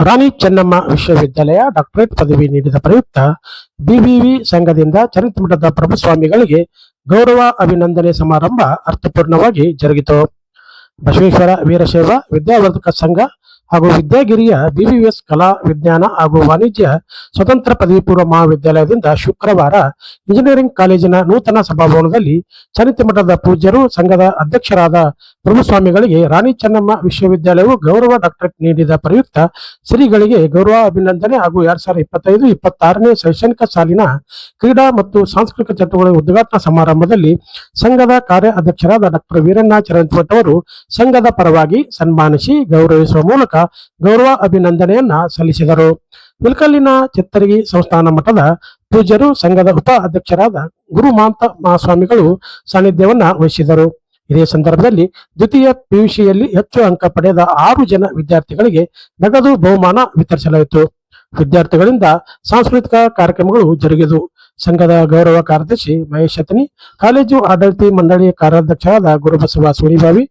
ರಾಣಿ ಚೆನ್ನಮ್ಮ ವಿಶ್ವವಿದ್ಯಾಲಯ ಡಾಕ್ಟರೇಟ್ ಪದವಿ ನೀಡಿದ ಪ್ರಯುಕ್ತ ಬಿವಿವಿ ಸಂಘದಿಂದ ಚರಿತ್ರಮಠದ ಪ್ರಭುಸ್ವಾಮಿಗಳಿಗೆ ಗೌರವ ಅಭಿನಂದನೆ ಸಮಾರಂಭ ಅರ್ಥಪೂರ್ಣವಾಗಿ ಜರುಗಿತು. ಬಸವೇಶ್ವರ ವೀರಶೈವ ವಿದ್ಯಾವರ್ಧಕ ಸಂಘ ಹಾಗೂ ವಿದ್ಯಾಗಿರಿಯ ಬಿವಿಎಸ್ ಕಲಾ ವಿಜ್ಞಾನ ಹಾಗೂ ವಾಣಿಜ್ಯ ಸ್ವತಂತ್ರ ಪದವಿ ಪೂರ್ವ ಮಹಾವಿದ್ಯಾಲಯದಿಂದ ಶುಕ್ರವಾರ ಇಂಜಿನಿಯರಿಂಗ್ ಕಾಲೇಜಿನ ನೂತನ ಸಭಾಭವನದಲ್ಲಿ ಚರಿತ್ರಮಠದ ಪೂಜ್ಯರು ಸಂಘದ ಅಧ್ಯಕ್ಷರಾದ ಪ್ರಭುಸ್ವಾಮಿಗಳಿಗೆ ರಾಣಿ ಚೆನ್ನಮ್ಮ ವಿಶ್ವವಿದ್ಯಾಲಯವು ಗೌರವ ಡಾಕ್ಟರೇಟ್ ನೀಡಿದ ಪ್ರಯುಕ್ತ ಶ್ರೀಗಳಿಗೆ ಗೌರವ ಅಭಿನಂದನೆ ಹಾಗೂ ಎರಡ್ ಸಾವಿರದ ಇಪ್ಪತ್ತೈದು, ಇಪ್ಪತ್ತಾರನೇ ಶೈಕ್ಷಣಿಕ ಸಾಲಿನ ಕ್ರೀಡಾ ಮತ್ತು ಸಾಂಸ್ಕೃತಿಕ ಚಟುವಟಿಕೆ ಉದ್ಘಾಟನಾ ಸಮಾರಂಭದಲ್ಲಿ ಸಂಘದ ಕಾರ್ಯ ಅಧ್ಯಕ್ಷರಾದ ಡಾಕ್ಟರ್ ವೀರಣ್ಣ ಚರಂತಿಮಠ ಅವರು ಸಂಘದ ಪರವಾಗಿ ಸನ್ಮಾನಿಸಿ ಗೌರವಿಸುವ ಮೂಲಕ ಗೌರವ ಅಭಿನಂದನೆಯನ್ನ ಸಲ್ಲಿಸಿದರು. ಬಿಲ್ಕಲ್ಲಿನ ಚಿತ್ತರಗಿ ಸಂಸ್ಥಾನ ಮಠದ ಪೂಜ್ಯರು ಸಂಘದ ಉಪ ಅಧ್ಯಕ್ಷರಾದ ಗುರು ಮಾಂತ ಮಹಾಸ್ವಾಮಿಗಳು ಸಾನ್ನಿಧ್ಯವನ್ನ ವಹಿಸಿದರು. ಇದೇ ಸಂದರ್ಭದಲ್ಲಿ ದ್ವಿತೀಯ ಪಿಯುಸಿಯಲ್ಲಿ ಹೆಚ್ಚು ಅಂಕ ಪಡೆದ ಆರು ಜನ ವಿದ್ಯಾರ್ಥಿಗಳಿಗೆ ನಗದು ಬಹುಮಾನ ವಿತರಿಸಲಾಯಿತು. ವಿದ್ಯಾರ್ಥಿಗಳಿಂದ ಸಾಂಸ್ಕೃತಿಕ ಕಾರ್ಯಕ್ರಮಗಳು ಜರುಗಿದವು. ಸಂಘದ ಗೌರವ ಕಾರ್ಯದರ್ಶಿ ಮಹೇಶ್ ಅತನಿ ಕಾಲೇಜು ಆಡಳಿತ ಮಂಡಳಿ ಕಾರ್ಯಾಧ್ಯಕ್ಷರಾದ Gurubasava Sulibavi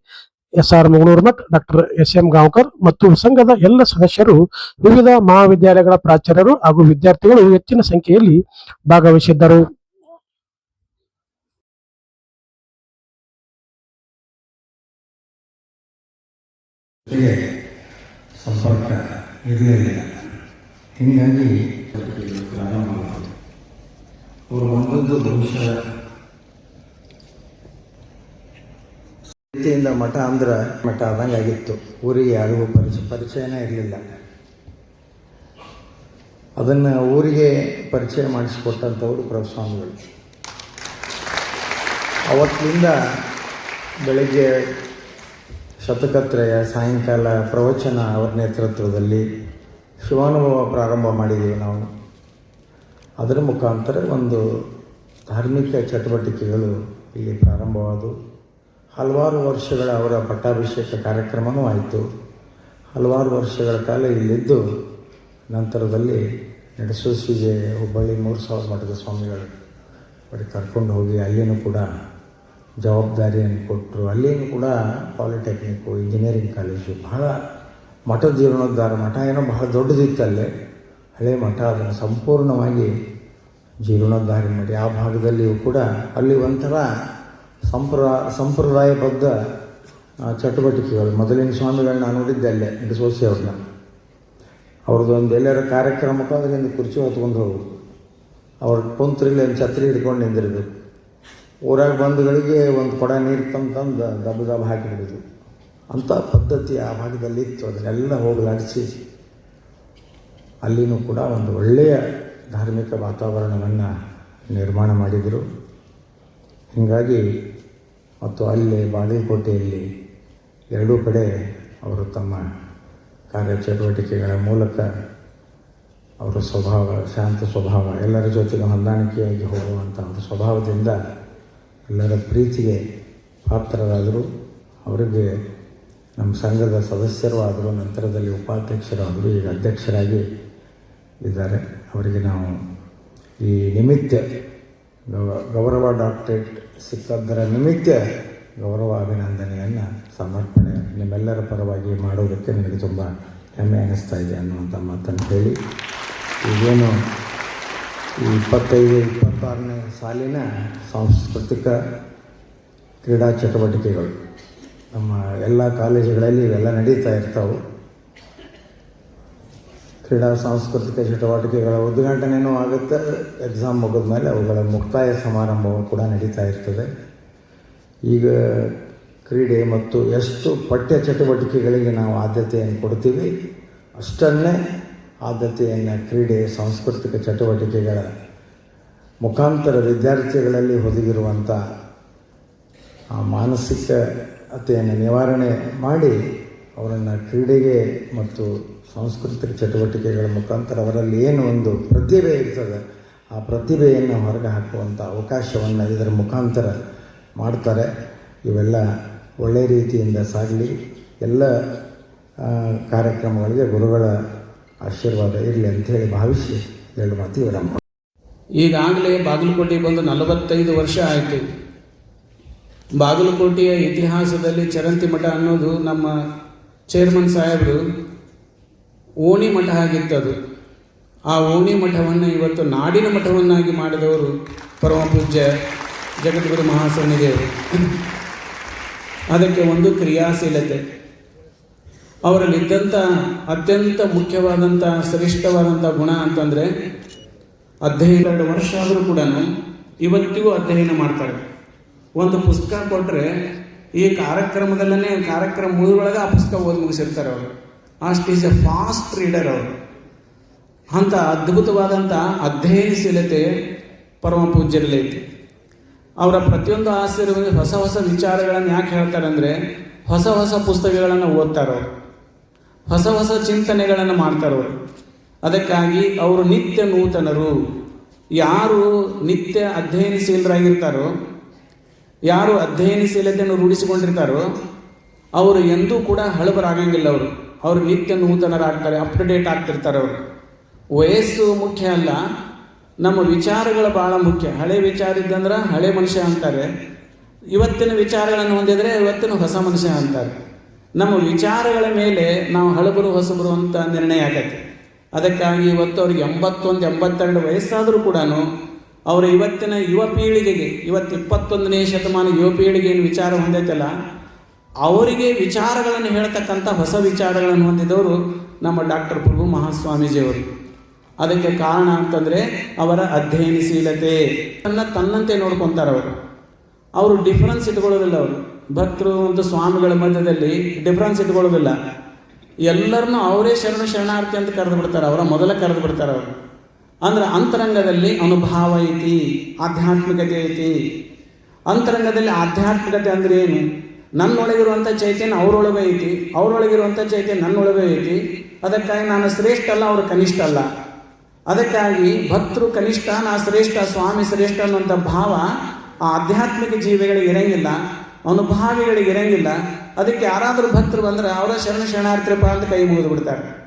S R Mangaluru Math doctor S M Gaonkar ಮತ್ತು ಸಂಘದ ಎಲ್ಲ ಸದಸ್ಯರು, ವಿವಿಧ ಮಹಾವಿದ್ಯಾಲಯಗಳ ಪ್ರಾಚಾರ್ಯರು ಹಾಗೂ ವಿದ್ಯಾರ್ಥಿಗಳು ಹೆಚ್ಚಿನ ಸಂಖ್ಯೆಯಲ್ಲಿ ಭಾಗವಹಿಸಿದ್ದರು. ಸಂಪರ್ಕ ಇರಲಿಲ್ಲ ಹೀಗಾಗಿ ಅವರು ಬಂದದ್ದು ಬಹುಶಃ ರೀತಿಯಿಂದ ಮಠ ಅಂದ್ರೆ ಮಠ ಆದಂಗೆ ಆಗಿತ್ತು. ಊರಿಗೆ ಯಾರಿಗೂ ಪರಿಚಯ ಪರಿಚಯನೇ ಇರಲಿಲ್ಲ. ಅದನ್ನು ಊರಿಗೆ ಪರಿಚಯ ಮಾಡಿಸಿಕೊಟ್ಟಂಥವರು ಪ್ರಭುಸ್ವಾಮಿಗಳು ಅವತ್ತಿನಿಂದ ಬೆಳಗ್ಗೆ ಶತಕತ್ರಯ ಸಾಯಂಕಾಲ ಪ್ರವಚನ ಅವರ ನೇತೃತ್ವದಲ್ಲಿ ಶಿವಾನುಭವ ಪ್ರಾರಂಭ ಮಾಡಿದ್ದೀವಿ ನಾವು. ಅದರ ಮುಖಾಂತರ ಒಂದು ಧಾರ್ಮಿಕ ಚಟುವಟಿಕೆಗಳು ಇಲ್ಲಿ ಪ್ರಾರಂಭವಾದವು. ಹಲವಾರು ವರ್ಷಗಳ ಅವರ ಪಟ್ಟಾಭಿಷೇಕ ಕಾರ್ಯಕ್ರಮವೂ ಆಯಿತು. ಹಲವಾರು ವರ್ಷಗಳ ಕಾಲ ಇಲ್ಲಿದ್ದು, ನಂತರದಲ್ಲಿ ನಡೆಸೋಸಿಗೆ ಹುಬ್ಬಳ್ಳಿ ಮೂರು ಸಾವಿರ ಮಠದ ಸ್ವಾಮಿಗಳು ಬರೀ ಕರ್ಕೊಂಡು ಹೋಗಿ ಅಲ್ಲಿಯೂ ಕೂಡ ಜವಾಬ್ದಾರಿಯನ್ನು ಕೊಟ್ಟರು. ಅಲ್ಲಿಯೂ ಕೂಡ ಪಾಲಿಟೆಕ್ನಿಕ್ಕು ಇಂಜಿನಿಯರಿಂಗ್ ಕಾಲೇಜು, ಬಹಳ ಮಠ ಜೀರ್ಣೋದ್ಧಾರ ಮಠ. ಏನೋ ಬಹಳ ದೊಡ್ಡದಿತ್ತು ಅಲ್ಲೇ. ಹಳೆ ಮಠ, ಅದನ್ನು ಸಂಪೂರ್ಣವಾಗಿ ಜೀರ್ಣೋದ್ಧಾರ ಮಾಡಿ ಆ ಭಾಗದಲ್ಲಿಯೂ ಕೂಡ ಅಲ್ಲಿ ಒಂಥರ ಸಂಪ್ರ ಸಂಪ್ರದಾಯಬದ್ಧ ಚಟುವಟಿಕೆಗಳು. ಮೊದಲಿನ ಸ್ವಾಮಿಗಳನ್ನ ನಾನು ನೋಡಿದ್ದೆ ಅಲ್ಲೇ ಸೋಸಿ ಅವ್ರನ್ನ. ಅವ್ರದ್ದು ಒಂದು ಎಲ್ಲರ ಕಾರ್ಯಕ್ರಮಕ್ಕೆ ಅದರಿಂದ ಕುರ್ಚಿ ಹೊತ್ಕೊಂಡು ಹೋಗು ಅವ್ರ ಪುಂತ್ರಿಲಿ ಒಂದು ಛತ್ರಿ ಹಿಡ್ಕೊಂಡು ನಿಂದಿರಬೇಕು ಊರಾಗ ಬಂಧುಗಳಿಗೆ ಒಂದು ಕೊಡ ನೀರು ತಂದು ದಬ್ಬ ದಬ್ಬ ಹಾಕಿಬಿಡೋದು ಅಂಥ ಪದ್ಧತಿ ಆ ಭಾಗದಲ್ಲಿ ಇತ್ತು. ಅದನ್ನೆಲ್ಲ ಹೋಗಲಾಡಿಸಿ. ಅಲ್ಲಿನೂ ಕೂಡ ಒಂದು ಒಳ್ಳೆಯ ಧಾರ್ಮಿಕ ವಾತಾವರಣವನ್ನು ನಿರ್ಮಾಣ ಮಾಡಿದರು. ಹೀಗಾಗಿ ಮತ್ತು ಅಲ್ಲಿ ಬಾಗಲಕೋಟೆಯಲ್ಲಿ ಎರಡೂ ಕಡೆ ಅವರು ತಮ್ಮ ಕಾರ್ಯಚಟುವಟಿಕೆಗಳ ಮೂಲಕ ಅವರ ಸ್ವಭಾವ, ಶಾಂತ ಸ್ವಭಾವ, ಎಲ್ಲರ ಜೊತೆಗೆ ಹೊಂದಾಣಿಕೆಯಾಗಿ ಹೋಗುವಂಥ ಒಂದು ಸ್ವಭಾವದಿಂದ ಎಲ್ಲರ ಪ್ರೀತಿಗೆ ಪಾತ್ರರಾದರು. ಅವರಿಗೆ ನಮ್ಮ ಸಂಘದ ಸದಸ್ಯರು ಆದರೂ, ನಂತರದಲ್ಲಿ ಉಪಾಧ್ಯಕ್ಷರಾದರು ಈಗ ಅಧ್ಯಕ್ಷರಾಗಿ ಇದ್ದಾರೆ. ಅವರಿಗೆ ನಾವು ಈ ನಿಮಿತ್ತ ಗೌರವ ಡಾಕ್ಟರೇಟ್ ಸಿಕ್ಕದ್ದರ ನಿಮಿತ್ತ ಗೌರವ ಅಭಿನಂದನೆಯನ್ನು ಸಮರ್ಪಣೆ ನಿಮ್ಮೆಲ್ಲರ ಪರವಾಗಿ ಮಾಡೋದಕ್ಕೆ ನನಗೆ ತುಂಬ ಹೆಮ್ಮೆ ಅನ್ನಿಸ್ತಾ ಇದೆ ಅನ್ನುವಂಥ ಮಾತನ್ನು ಹೇಳಿ. ಈಗೇನು ಈ ಇಪ್ಪತ್ತೈದು, ಇಪ್ಪತ್ತಾರನೇ ಸಾಲಿನ ಸಾಂಸ್ಕೃತಿಕ ಕ್ರೀಡಾ ಚಟುವಟಿಕೆಗಳು, ನಮ್ಮ ಎಲ್ಲ ಕಾಲೇಜುಗಳಲ್ಲಿ ಇವೆಲ್ಲ ನಡೀತಾ ಇರ್ತಾವೆ. ಕ್ರೀಡಾ ಸಾಂಸ್ಕೃತಿಕ ಚಟುವಟಿಕೆಗಳ ಉದ್ಘಾಟನೆಯೂ ಆಗುತ್ತೆ. ಎಕ್ಸಾಮ್ ಮುಗಿದ ಮೇಲೆ ಅವುಗಳ ಮುಕ್ತಾಯ ಸಮಾರಂಭವು ಕೂಡ ನಡೀತಾ ಇರ್ತದೆ. ಈಗ ಕ್ರೀಡೆ ಮತ್ತು ಎಷ್ಟು ಪಠ್ಯ ಚಟುವಟಿಕೆಗಳಿಗೆ ನಾವು ಆದ್ಯತೆಯನ್ನು ಕೊಡ್ತೀವಿ, ಅಷ್ಟನ್ನೇ ಆದ್ಯತೆಯನ್ನು ಕ್ರೀಡೆ ಸಾಂಸ್ಕೃತಿಕ ಚಟುವಟಿಕೆಗಳ ಮುಖಾಂತರ ವಿದ್ಯಾರ್ಥಿಗಳಲ್ಲಿ ಹೊದಗಿರುವಂಥ ಆ ಮಾನಸಿಕತೆಯನ್ನು ನಿವಾರಣೆ ಮಾಡಿ ಅವರನ್ನು ಕ್ರೀಡೆಗೆ ಮತ್ತು ಸಾಂಸ್ಕೃತಿಕ ಚಟುವಟಿಕೆಗಳ ಮುಖಾಂತರ ಅವರಲ್ಲಿ ಏನು ಒಂದು ಪ್ರತಿಭೆ ಇರ್ತದೆ, ಆ ಪ್ರತಿಭೆಯನ್ನು ಹೊರಗೆ ಹಾಕುವಂಥ ಅವಕಾಶವನ್ನು ಇದರ ಮುಖಾಂತರ ಮಾಡ್ತಾರೆ. ಇವೆಲ್ಲ ಒಳ್ಳೆಯ ರೀತಿಯಿಂದ ಸಾಗಲಿ. ಎಲ್ಲ ಕಾರ್ಯಕ್ರಮಗಳಿಗೆ ಗುರುಗಳ ಆಶೀರ್ವಾದ ಇರಲಿ ಅಂಥೇಳಿ ಭಾವಿಸಿ ಎರಡು ಮಾತು ವಿರಾಮ ಈಗಾಗಲೇ ಬಾಗಲಕೋಟೆ ಬಂದು ನಲವತ್ತೈದು ವರ್ಷ ಆಯಿತು. ಬಾಗಲಕೋಟೆಯ ಇತಿಹಾಸದಲ್ಲಿ ಚರಂತಿ ಮಠ ಅನ್ನೋದು ನಮ್ಮ ಚೇರ್ಮನ್ ಸಾಹೇಬರು ಓಣಿ ಮಠ ಆಗಿತ್ತದು ಆ ಓಣಿ ಮಠವನ್ನು ಇವತ್ತು ನಾಡಿನ ಮಠವನ್ನಾಗಿ ಮಾಡಿದವರು ಪರಮ ಪೂಜ್ಯ ಜಗದ್ಗುರು ಮಹಾಸ್ವಾಮಿದೇವರು. ಅದಕ್ಕೆ ಒಂದು ಕ್ರಿಯಾಶೀಲತೆ. ಅವರಲ್ಲಿದ್ದಂಥ ಅತ್ಯಂತ ಮುಖ್ಯವಾದಂಥ ಶ್ರೇಷ್ಠವಾದಂಥ ಗುಣ ಅಂತಂದರೆ ಅಧ್ಯಯನ ಎರಡು ವರ್ಷ ಆದರೂ ಕೂಡ ಇವತ್ತಿಗೂ ಅಧ್ಯಯನ ಮಾಡ್ತಾರೆ. ಒಂದು ಪುಸ್ತಕ ಕೊಟ್ಟರೆ ಈ ಕಾರ್ಯಕ್ರಮದಲ್ಲೇ ಕಾರ್ಯಕ್ರಮ ಮುಗಿದೊಳಗೆ ಆ ಪುಸ್ತಕ ಓದಿ ಮುಗಿಸಿರ್ತಾರೆ ಅವರು. ಅಷ್ಟು ಈಸ್ ಎ ಫಾಸ್ಟ್ ರೀಡರ್ ಅವರು. ಅಂಥ ಅದ್ಭುತವಾದಂಥ ಅಧ್ಯಯನಶೀಲತೆ ಪರಮ ಪೂಜ್ಯರಲ್ಲೈತಿ ಅವರ ಪ್ರತಿಯೊಂದು ಆಶ್ಚರ್ಯವಾಗಿ ಹೊಸ ಹೊಸ ವಿಚಾರಗಳನ್ನು ಯಾಕೆ ಹೇಳ್ತಾರೆ ಅಂದರೆ ಹೊಸ ಹೊಸ ಪುಸ್ತಕಗಳನ್ನು ಓದ್ತಾರವರು ಹೊಸ ಹೊಸ ಚಿಂತನೆಗಳನ್ನು ಮಾಡ್ತಾರವರು ಅದಕ್ಕಾಗಿ ಅವರು ನಿತ್ಯ ನೂತನರು. ಯಾರು ನಿತ್ಯ ಅಧ್ಯಯನಶೀಲರಾಗಿರ್ತಾರೋ, ಯಾರು ಅಧ್ಯಯನಶೀಲತೆಯನ್ನು ರೂಢಿಸಿಕೊಂಡಿರ್ತಾರೋ, ಅವರು ಎಂದೂ ಕೂಡ ಹಳಬರಾಗಂಗಿಲ್ಲ ಅವರು. ಅವರು ನಿತ್ಯ ನೂತನರಾಗ್ತಾರೆ ಅಪ್ ಟು ಡೇಟ್ ಆಗ್ತಿರ್ತಾರೆ ಅವರು. ವಯಸ್ಸು ಮುಖ್ಯ ಅಲ್ಲ, ನಮ್ಮ ವಿಚಾರಗಳು ಭಾಳ ಮುಖ್ಯ. ಹಳೆ ವಿಚಾರ ಇದ್ದಂದ್ರೆ ಹಳೆ ಮನುಷ್ಯ ಅಂತಾರೆ, ಇವತ್ತಿನ ವಿಚಾರಗಳನ್ನು ಹೊಂದಿದರೆ ಇವತ್ತಿನ ಹೊಸ ಮನುಷ್ಯ ಅಂತಾರೆ. ನಮ್ಮ ವಿಚಾರಗಳ ಮೇಲೆ ನಾವು ಹಳಬರು ಹೊಸಬರು ಅಂತ ನಿರ್ಣಯ ಆಗತ್ತೆ. ಅದಕ್ಕಾಗಿ ಇವತ್ತು ಅವ್ರಿಗೆ ಎಂಬತ್ತೊಂದು, ಎಂಬತ್ತೆರಡು ವಯಸ್ಸಾದರೂ ಕೂಡ ಅವರು ಇವತ್ತಿನ ಯುವ ಪೀಳಿಗೆಗೆ, ಇವತ್ತು ಇಪ್ಪತ್ತೊಂದನೇ ಶತಮಾನ ಯುವ ಪೀಳಿಗೆ ಏನು ವಿಚಾರ ಹೊಂದೈತಲ್ಲ ಅವರಿಗೆ ವಿಚಾರಗಳನ್ನು ಹೇಳ್ತಕ್ಕಂಥ ಹೊಸ ವಿಚಾರಗಳನ್ನು ಹೊಂದಿದವರು ನಮ್ಮ ಡಾಕ್ಟರ್ ಪ್ರಭು ಮಹಾಸ್ವಾಮೀಜಿಯವರು. ಅದಕ್ಕೆ ಕಾರಣ ಅಂತಂದರೆ ಅವರ ಅಧ್ಯಯನಶೀಲತೆ. ತನ್ನ ತನ್ನಂತೆ ನೋಡ್ಕೊತಾರೆ ಅವರು. ಅವರು ಡಿಫರೆನ್ಸ್ ಇಟ್ಕೊಳ್ಳೋದಿಲ್ಲ ಅವರು. ಭಕ್ತರು ಮತ್ತು ಸ್ವಾಮಿಗಳ ಮಧ್ಯದಲ್ಲಿ ಡಿಫರೆನ್ಸ್ ಇಟ್ಕೊಳ್ಳೋದಿಲ್ಲ. ಎಲ್ಲರನ್ನೂ ಅವರೇ ಶರಣ ಶರಣಾರ್ಥಿ ಅಂತ ಕರೆದು ಬಿಡ್ತಾರೆ. ಅವರ ಮೊದಲ ಕರೆದು ಬಿಡ್ತಾರೆ ಅವರು. ಅಂದ್ರೆ ಅಂತರಂಗದಲ್ಲಿ ಅನುಭಾವ ಐತಿ, ಆಧ್ಯಾತ್ಮಿಕತೆ ಐತಿ. ಅಂತರಂಗದಲ್ಲಿ ಆಧ್ಯಾತ್ಮಿಕತೆ ಅಂದರೆ ಏನು? ನನ್ನೊಳಗಿರುವಂಥ ಚೈತನ್ಯ ಅವರೊಳಗೆ ಐತಿ ಅವರೊಳಗಿರುವಂಥ ಚೈತನ್ಯ ನನ್ನೊಳಗೆ ಐತಿ. ಅದಕ್ಕಾಗಿ ನಾನು ಶ್ರೇಷ್ಠ ಅಲ್ಲ, ಅವರು ಕನಿಷ್ಠ ಅಲ್ಲ. ಅದಕ್ಕಾಗಿ ಭಕ್ತರು ಕನಿಷ್ಠ, ನಾ ಶ್ರೇಷ್ಠ, ಸ್ವಾಮಿ ಶ್ರೇಷ್ಠ ಅನ್ನುವಂಥ ಭಾವ ಆ ಆಧ್ಯಾತ್ಮಿಕ ಜೀವಿಗಳಿಗೆ ಇರಂಗಿಲ್ಲ, ಅನುಭಾವಿಗಳಿಗೆ ಇರಂಗಿಲ್ಲ. ಅದಕ್ಕೆ ಯಾರಾದರೂ ಭಕ್ತರು ಬಂದ್ರೆ ಅವರ ಶರಣ ಶರಣಾರ್ಥಿ ಅಂತ ಕೈ ಮುಗಿದು ಬಿಡ್ತಾರೆ.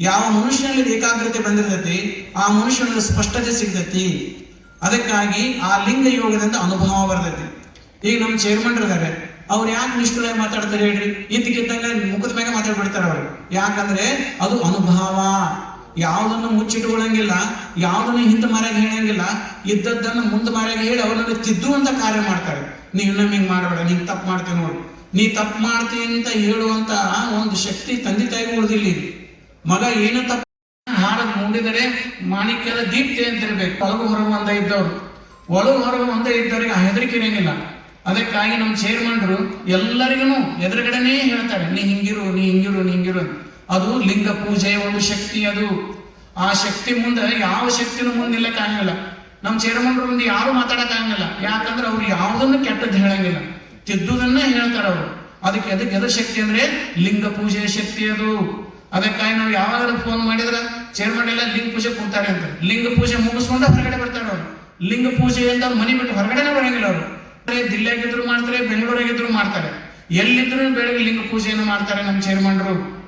ಯಾವ ಮನುಷ್ಯನಲ್ಲಿ ಏಕಾಗ್ರತೆ ಬಂದಿರ್ತೈತಿ, ಆ ಮನುಷ್ಯನಲ್ಲಿ ಸ್ಪಷ್ಟತೆ ಸಿಗ್ತೈತಿ. ಅದಕ್ಕಾಗಿ ಆ ಲಿಂಗ ಯೋಗದಿಂದ ಅನುಭವ ಬರ್ತೈತಿ. ಈಗ ನಮ್ಮ ಚೇರ್ಮನ್ ಇದಾರೆ ಅವ್ರು ಯಾಕೆ ನಿಷ್ಠುರಾಗಿ ಮಾತಾಡ್ತಾರೆ ಹೇಳ್ರಿ? ಇದ್ದಕ್ಕಿದ್ದಂಗ ಮುಖದ ಮ್ಯಾಗ ಮಾತಾಡ್ಬಿಡ್ತಾರೆ ಅವರು. ಯಾಕಂದ್ರೆ ಅದು ಅನುಭವ. ಯಾವುದನ್ನು ಮುಚ್ಚಿಟ್ಕೊಳ್ಳಂಗಿಲ್ಲ ಯಾವುದನ್ನು ಹಿಂದೆ ಮರ್ಯಾಗ ಹೇಳಂಗಿಲ್ಲ, ಇದ್ದದ್ದನ್ನು ಮುಂದೆ ಮಾರಾಗ ಹೇಳಿ ಅವರನ್ನು ತಿದ್ದುವಂತ ಕಾರ್ಯ ಮಾಡ್ತಾರೆ. ನೀವು ಇನ್ನೊಮ್ಮೆ ಮಾಡಬೇಡ ನೀ ತಪ್ಪು ಮಾಡ್ತೀವಿ ನೋಡಿ. ನೀ ತಪ್ಪು ಮಾಡ್ತೀನಿ ಅಂತ ಹೇಳುವಂತ ಒಂದು ಶಕ್ತಿ ತಂದೆ ತಾಯಿಗೂ ಉಳಿದಿಲ್ಲ ಮಗ ಏನು ತಪ್ಪು ಹಾಡ ಮುಂಡಿದರೆ ಮಾಣಿಕ್ಯದ ದೀಪ್ತಿ ಅಂತ ಇರ್ಬೇಕು. ಒಳಗು ಹೊರಗು ಒಂದೇ ಇದ್ದವ್ರು. ಒಳಗು ಹೊರಗು ಒಂದೇ ಇದ್ದವರಿಗೆ ಹೆದರಿಕೆ ಅದಕ್ಕಾಗಿ ನಮ್ಮ ಚೇರ್ಮನ್ರು ಎಲ್ಲರಿಗೂ ಎದುರುಗಡೆನೇ ಹೇಳ್ತಾರೆ, ನೀ ಹಿಂಗಿರು ನೀ ಹಿಂಗಿರು ನೀ ಹಿಂಗಿರು ಅದು ಲಿಂಗ ಪೂಜೆಯ ಒಂದು ಶಕ್ತಿ ಅದು. ಆ ಶಕ್ತಿ ಮುಂದೆ ಯಾವ ಶಕ್ತಿನೂ ಮುಂದೆ ನಿಲ್ಲಕ್ಕಾಗಂಗಿಲ್ಲ ನಮ್ಮ ಚೇರ್ಮನ್ರು ಮುಂದೆ ಯಾರು ಮಾತಾಡಕ್ಕಾಗಂಗಿಲ್ಲ ಯಾಕಂದ್ರೆ ಅವ್ರು ಯಾವುದನ್ನು ಕೆಟ್ಟದ್ದು ಹೇಳಂಗಿಲ್ಲ. ತಿದ್ದುದನ್ನ ಹೇಳ್ತಾರೆ ಅವರು. ಅದಕ್ಕೆ ಅದಕ್ಕೆ ಎದ್ರ ಶಕ್ತಿ ಅಂದ್ರೆ ಲಿಂಗ ಪೂಜೆಯ ಶಕ್ತಿ ಅದು. ಅದಕ್ಕಾಗಿ ನಾವು ಯಾವಾಗಾದ್ರೂ ಫೋನ್ ಮಾಡಿದ್ರೆ ಚೇರ್ಮನ್ ಎಲ್ಲ ಲಿಂಗ ಪೂಜೆ ಕೊಡ್ತಾರೆ ಅಂತ. ಲಿಂಗ ಪೂಜೆ ಮುಗಿಸ್ಕೊಂಡು ಹೊರಗಡೆ ಬರ್ತಾರೆ ಅವರು. ಲಿಂಗ ಪೂಜೆ ಅಂತ ಮನೆ ಬಿಟ್ಟು ಹೊರಗಡೆನೇ ಬರಂಗಿಲ್ಲ ಅವರು. ದಿಲ್ಲಿಯಾಗಿದ್ರು ಮಾಡ್ತಾರೆ ಬೆಂಗಳೂರಾಗಿದ್ರು ಮಾಡ್ತಾರೆ. ಎಲ್ಲಿದ್ರು ಬೆಳಗ್ಗೆ ಲಿಂಗ ಪೂಜೆಯನ್ನು ಮಾಡ್ತಾರೆ ನಮ್ಮ ಚೇರ್ಮನ್ರು.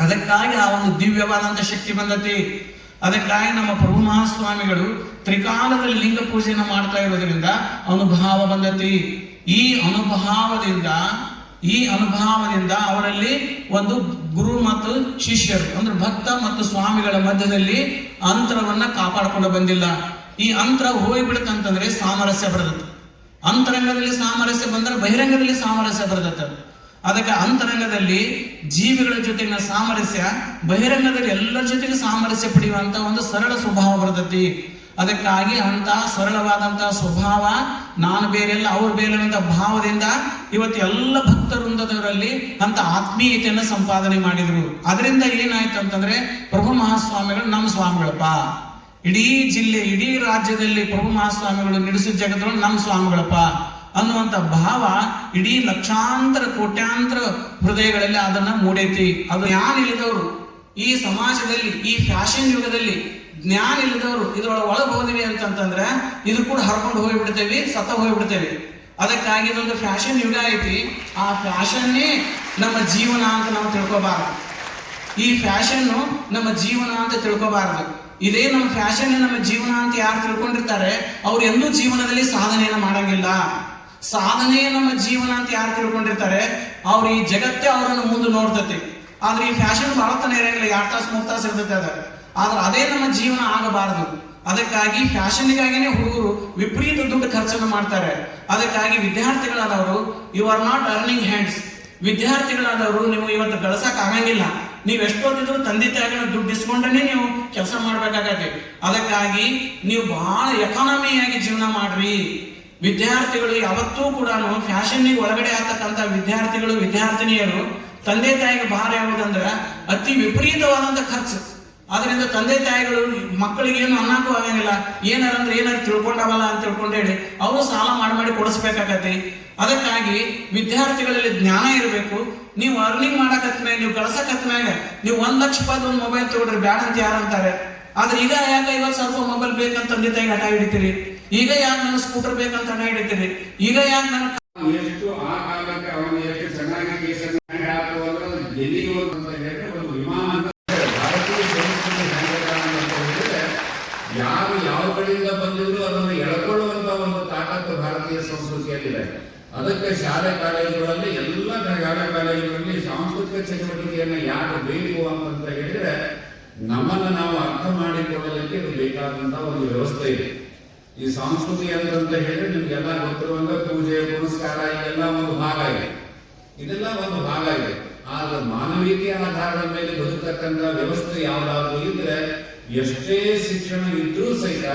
ಅದಕ್ಕಾಗಿ ಆ ಒಂದು ದಿವ್ಯವಾದಂಥ ಶಕ್ತಿ ಬಂದತಿ. ಅದಕ್ಕಾಗಿ ನಮ್ಮ ಪ್ರಭು ಮಹಾಸ್ವಾಮಿಗಳು ತ್ರಿಕಾಲದಲ್ಲಿ ಲಿಂಗ ಪೂಜೆಯನ್ನು ಮಾಡ್ತಾ ಇರೋದ್ರಿಂದ ಅನುಭಾವ ಬಂದತಿ. ಈ ಅನುಭಾವದಿಂದ ಈ ಅನುಭಾವದಿಂದ ಅವರಲ್ಲಿ ಒಂದು ಗುರು ಮತ್ತು ಶಿಷ್ಯರು, ಅಂದ್ರೆ ಭಕ್ತ ಮತ್ತು ಸ್ವಾಮಿಗಳ ಮಧ್ಯದಲ್ಲಿ ಅಂತರವನ್ನ ಕಾಪಾಡಿಕೊಂಡು ಬಂದಿಲ್ಲ. ಈ ಅಂತರ ಹೋಗ್ಬಿಡುತ್ತಂತಂದ್ರೆ ಸಾಮರಸ್ಯ ಬರ್ತದೆ ಅಂತರಂಗದಲ್ಲಿ ಸಾಮರಸ್ಯ ಬಂದ್ರೆ ಬಹಿರಂಗದಲ್ಲಿ ಸಾಮರಸ್ಯ ಬರ್ತದೆ ಅದಕ್ಕೆ ಅಂತರಂಗದಲ್ಲಿ ಜೀವಿಗಳ ಜೊತೆಗಿನ ಸಾಮರಸ್ಯ, ಬಹಿರಂಗದಲ್ಲಿ ಎಲ್ಲರ ಜೊತೆಗೆ ಸಾಮರಸ್ಯ ಪಡೆಯುವಂತ ಒಂದು ಸರಳ ಸ್ವಭಾವ ಬರ್ತೈತಿ. ಅದಕ್ಕಾಗಿ ಅಂತ ಸರಳವಾದಂತಹ ಸ್ವಭಾವ, ನಾನು ಬೇರೆಲ್ಲ ಅವ್ರು ಬೇರೆ ಭಾವದಿಂದ ಇವತ್ತು ಎಲ್ಲ ಭಕ್ತ ವೃಂದದವರಲ್ಲಿ ಅಂತ ಆತ್ಮೀಯತೆಯನ್ನು ಸಂಪಾದನೆ ಮಾಡಿದ್ರು. ಅದರಿಂದ ಏನಾಯ್ತು ಅಂತಂದ್ರೆ ಪ್ರಭು ಮಹಾಸ್ವಾಮಿಗಳು ನಮ್ಮ ಸ್ವಾಮಿಗಳಪ್ಪ. ಇಡೀ ಜಿಲ್ಲೆ, ಇಡೀ ರಾಜ್ಯದಲ್ಲಿ ಪ್ರಭು ಮಹಾಸ್ವಾಮಿಗಳು ನಡೆಸಿದ ಜಗತ್ತು ನಮ್ಮ ಸ್ವಾಮಿಗಳಪ್ಪ ಅನ್ನುವಂಥ ಭಾವ ಇಡೀ ಲಕ್ಷಾಂತರ, ಕೋಟ್ಯಾಂತರ ಹೃದಯಗಳಲ್ಲಿ ಅದನ್ನ ಮೂಡೈತಿ. ಅದು ಜ್ಞಾನ ಇಲ್ಲದವರು ಈ ಸಮಾಜದಲ್ಲಿ, ಈ ಫ್ಯಾಷನ್ ಯುಗದಲ್ಲಿ ಜ್ಞಾನ ಇಲ್ಲದವರು ಇದರೊಳಗೆ ಒಳಗೆ ಹೋದಿವಿ ಅಂತಂತಂದ್ರೆ ಇದು ಕೂಡ ಹರ್ಕೊಂಡು ಹೋಗಿಬಿಡ್ತೇವೆ, ಸತ್ತ ಹೋಗಿಬಿಡ್ತೇವೆ. ಅದಕ್ಕಾಗಿ ಇದೊಂದು ಫ್ಯಾಷನ್ ಯುಗ ಐತಿ. ಆ ಫ್ಯಾಷನ್ನೇ ನಮ್ಮ ಜೀವನ ಅಂತ ನಾವು ತಿಳ್ಕೊಬಾರ್ದು. ಈ ಫ್ಯಾಷನ್ನು ನಮ್ಮ ಜೀವನ ಅಂತ ತಿಳ್ಕೊಬಾರದು. ಇದೇ ನಮ್ಮ ಫ್ಯಾಷನ್ ನಮ್ಮ ಜೀವನ ಅಂತ ಯಾರು ತಿಳ್ಕೊಂಡಿರ್ತಾರೆ, ಅವ್ರು ಎಂದೂ ಜೀವನದಲ್ಲಿ ಸಾಧನೆಯನ್ನ ಮಾಡಂಗಿಲ್ಲ. ಸಾಧನೆಯ ನಮ್ಮ ಜೀವನ ಅಂತ ಯಾರು ತಿಳ್ಕೊಂಡಿರ್ತಾರೆ, ಅವ್ರು ಈ ಜಗತ್ತೇ ಅವರನ್ನು ಮುಂದೆ ನೋಡ್ತತಿ. ಆದ್ರೆ ಈ ಫ್ಯಾಷನ್ ಬಹಳ ತನ ಇರಂಗಿಲ್ಲ ಎರಡು ತಾಸು, ಮೂರು ತಾಸು ಇರ್ತೈತೆ ಅದ. ಆದ್ರೆ ಅದೇ ನಮ್ಮ ಜೀವನ ಆಗಬಾರದು. ಅದಕ್ಕಾಗಿ ಫ್ಯಾಷನ್ಗಾಗಿನೇ ಹುಡುಗರು ವಿಪರೀತ ದುಡ್ಡು ಖರ್ಚನ್ನು ಮಾಡ್ತಾರೆ. ಅದಕ್ಕಾಗಿ ವಿದ್ಯಾರ್ಥಿಗಳಾದವರು you are not earning hands ವಿದ್ಯಾರ್ಥಿಗಳಾದವರು, ನೀವು ಇವತ್ತು ಗಳಿಸಕ್ ಆಗಂಗಿಲ್ಲ. ನೀವು ಎಷ್ಟೊತ್ತಿದ್ರು ತಂದೆ ತಾಯಿಗಳ ದುಡ್ಡು ಇಸ್ಕೊಂಡ್ರೆ ನೀವು ಕೆಲಸ ಮಾಡ್ಬೇಕಾಗತ್ತೆ. ಅದಕ್ಕಾಗಿ ನೀವು ಬಹಳ ಎಕಾನಮಿಯಾಗಿ ಜೀವನ ಮಾಡ್ರಿ. ವಿದ್ಯಾರ್ಥಿಗಳು ಯಾವತ್ತೂ ಕೂಡ ಫ್ಯಾಷನ್ನಿಗೆ ಒಳಗಡೆ ಆಗ್ತಕ್ಕಂಥ ವಿದ್ಯಾರ್ಥಿಗಳು, ವಿದ್ಯಾರ್ಥಿನಿಯರು ತಂದೆ ತಾಯಿಗೆ ಭಾರ ಯಾವುದಂದ್ರೆ ಅತಿ ವಿಪರೀತವಾದಂಥ ಖರ್ಚು. ಅದರಿಂದ ತಂದೆ ತಾಯಿಗಳು ಮಕ್ಕಳಿಗೆ ಏನು ಅನ್ನಕ್ಕೂ ಆಗಂಗಿಲ್ಲ. ಏನಾರ ಅಂದ್ರೆ ಏನಾರು ತಿಳ್ಕೊಂಡವಲ್ಲ ಅಂತ ತಿಳ್ಕೊಂಡು ಹೇಳಿ, ಅವರು ಸಾಲ ಮಾಡಿ ಮಾಡಿ ಕೊಡಿಸ್ಬೇಕಾಗತ್ತೆ. ಅದಕ್ಕಾಗಿ ವಿದ್ಯಾರ್ಥಿಗಳಲ್ಲಿ ಜ್ಞಾನ ಇರಬೇಕು. ನೀವು ಅರ್ನಿಂಗ್ ಮಾಡಕತ್ಮ್ಯಾಗ ನೀವು ಗಳಿಸಕತ್ಮ್ಯಾಗ ನೀವು ಒಂದ್ ಲಕ್ಷ ರೂಪಾಯಿ ಒಂದು ಮೊಬೈಲ್ ತಗೊಳ್ರಿ ಬ್ಯಾಡ ಅಂತ ಯಾರು ಅಂತಾರೆ? ಆದ್ರೆ ಈಗ ಯಾಕ ಇವಾಗ ಸ್ವಲ್ಪ ಮೊಬೈಲ್ ಬೇಕಂತ ತಂದೆ ತಾಯಿಗೆ ಹಠ ಹಿಡಿತೀರಿ? ಈಗ ಯಾಕೆ ನನ್ನ ಸ್ಕೂಟರ್ ಬೇಕಂತ ಹಠ ಹಿಡಿತೀರಿ? ಈಗ ಯಾಕೆ ನನ್ನ ಎಷ್ಟು ಆ ಕಾಲಕ್ಕೆ ಅವನು ಎಷ್ಟು ಚೆನ್ನಾಗಿ ಕೇಸನ್ನು ಹೆಂಗೆ ಹಾಕು ಅಂದ್ರೆ ಡೆಲ್ಲಿಗೆ ಹೋದಂತ ಹೇಳಿದ್ರೆ ಒಂದು ವಿಮಾನ ಅಂತ ಭಾರತೀಯ ಸಂಸ್ಕೃತಿ ಹೆಂಗದ ಅಂತ ಹೇಳಿದ್ರೆ ಯಾರು ಯಾವ ಕಡೆಯಿಂದ ಬಂದಿದ್ರು ಅದನ್ನು ಎಳ್ಕೊಳ್ಳುವಂತ ಒಂದು ತಾಕತ್ತು ಭಾರತೀಯ ಸಂಸ್ಕೃತಿಯಲ್ಲಿದೆ ಅದಕ್ಕೆ ಶಾಲೆ ಕಾಲೇಜುಗಳಲ್ಲಿ ಎಲ್ಲ ಶಾಲೆ ಕಾಲೇಜುಗಳಲ್ಲಿ ಸಾಂಸ್ಕೃತಿಕ ಚಟುವಟಿಕೆಯನ್ನು ಯಾರು ಬೇಕು ಅಂತಂತ ಹೇಳಿದ್ರೆ ನಮ್ಮನ್ನು ನಾವು ಅರ್ಥ ಮಾಡಿಕೊಳ್ಳಲಿಕ್ಕೆ ಇದು ಬೇಕಾದಂತ ಒಂದು ವ್ಯವಸ್ಥೆ ಇದೆ ಈ ಸಂಸ್ಕೃತಿ ಅಂತಂತ ಹೇಳಿ ನಿಮ್ಗೆಲ್ಲ ಗೊತ್ತಿರುವಂತ ಪೂಜೆ, ಪುರಸ್ಕಾರ, ಇದೆಲ್ಲ ಒಂದು ಭಾಗ ಇದೆ. ಇದೆಲ್ಲ ಒಂದು ಭಾಗ ಇದೆ. ಆದ್ರೆ ಮಾನವೀಯತೆಯ ಆಧಾರದ ಮೇಲೆ ಬದುಕತಕ್ಕಂತ ವ್ಯವಸ್ಥೆ ಯಾವ್ದಾದ್ರು ಇದ್ರೆ ಎಷ್ಟೇ ಶಿಕ್ಷಣ ಇದ್ರೂ ಸಹಿತ